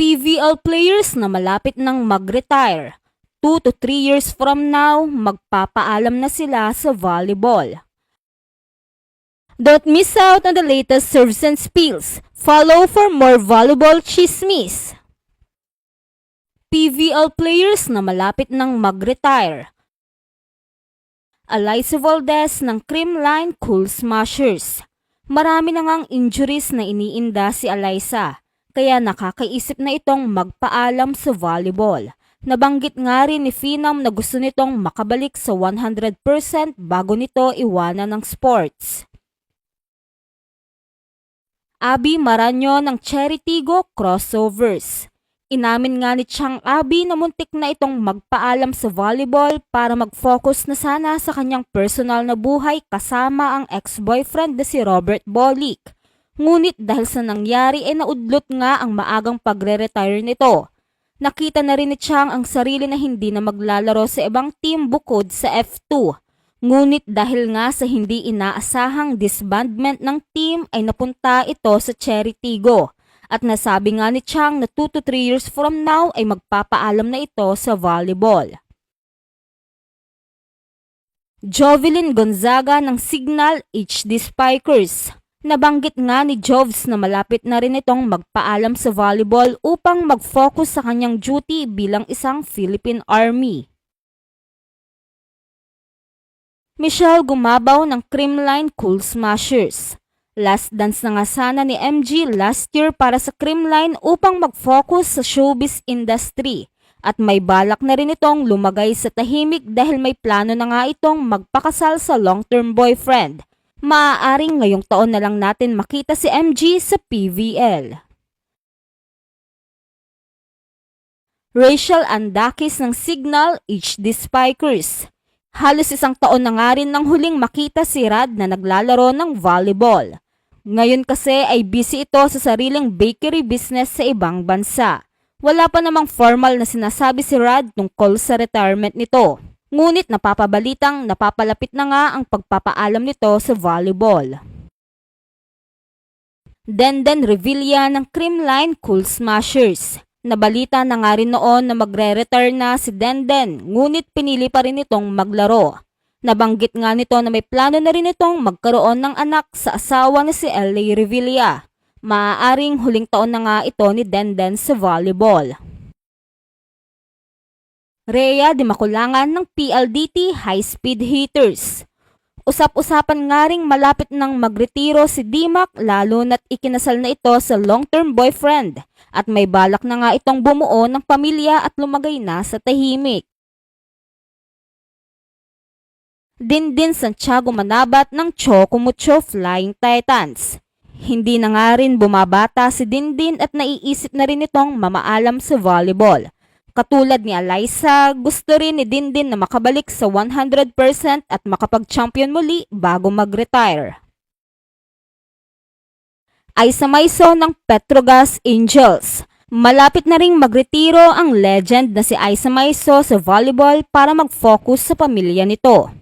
PVL players na malapit nang mag-retire. 2 to 3 years from now, magpapaalam na sila sa volleyball. Don't miss out on the latest serves and spills. Follow for more volleyball chismis. PVL players na malapit nang mag-retire. Eliza Valdez ng Creamline Cool Smashers. Marami na ngang injuries na iniinda si Eliza, kaya nakakaisip na itong magpaalam sa volleyball. Nabanggit nga rin ni Phenom na gusto nitong makabalik sa 100% bago nito iwanan ng sports. Abi Maranyo ng Cheritigo Crossovers. Inamin nga ni Chang Abi na muntik na itong magpaalam sa volleyball para mag-focus na sana sa kanyang personal na buhay kasama ang ex-boyfriend na si Robert Bolick. Ngunit dahil sa nangyari ay naudlot nga ang maagang pagre-retire nito. Nakita na rin ni Chang ang sarili na hindi na maglalaro sa ibang team bukod sa F2. Ngunit dahil nga sa hindi inaasahang disbandment ng team ay napunta ito sa Cheritigo. At nasabi nga ni Chang na 2 to 3 years from now ay magpapaalam na ito sa volleyball. Jovelyn Gonzaga ng Signal HD Spikers. Nabanggit nga ni Jovs na malapit na rin itong magpaalam sa volleyball upang mag-focus sa kanyang duty bilang isang Philippine Army. Michelle Gumabaw ng Creamline Cool Smashers. Last dance na nga sana ni MG last year para sa Creamline upang mag-focus sa showbiz industry at may balak na rin itong lumagay sa tahimik dahil may plano na nga itong magpakasal sa long-term boyfriend. Maaaring ngayong taon na lang natin makita si MG sa PVL. Rachel Andakis ng Signal HD Spikers. Halos isang taon na nga rin nang huling makita si Rad na naglalaro ng volleyball. Ngayon kasi ay busy ito sa sariling bakery business sa ibang bansa. Wala pa namang formal na sinasabi si Rad tungkol sa retirement nito. Ngunit napapabalitang napapalapit na nga ang pagpapaalam nito sa volleyball. Denden Revilla ng Creamline Cool Smashers. Nabalita na nga rin noon na magre-retire na si Denden, ngunit pinili pa rin itong maglaro. Nabanggit nga nito na may plano na rin itong magkaroon ng anak sa asawa ni si L.A. Revilla. Maaaring huling taon na nga ito ni Denden sa volleyball. Rhea Di Makulangan ng PLDT High Speed Hitters. Usap-usapan nga ring malapit nang magretiro si Dimac lalo na't ikinasal na ito sa long-term boyfriend at may balak na nga itong bumuo ng pamilya at lumagay na sa tahimik. Dindin Santiago Manabat ng Chocomucho Flying Titans. Hindi na nga rin bumabata si Dindin at naiisip na rin itong mamaalam sa volleyball. Katulad ni Eliza, gusto rin ni Dindin na makabalik sa 100% at makapag-champion muli bago mag-retire. Aisa Maiso ng Petrogas Angels. Malapit na ring magretiro ang legend na si Aisa Maiso sa volleyball para mag-focus sa pamilya nito.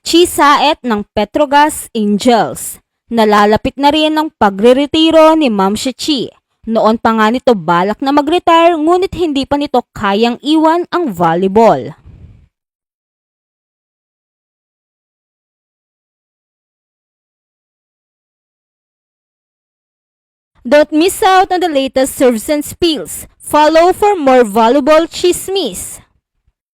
Chisaet ng Petrogas Angels. Nalalapit na rin ang pagre-retiro ni Ma'am Chi. Noon pa nga nito balak na mag-retire ngunit hindi pa nito kayang iwan ang volleyball. Don't miss out on the latest serves and spills. Follow for more volleyball chismis.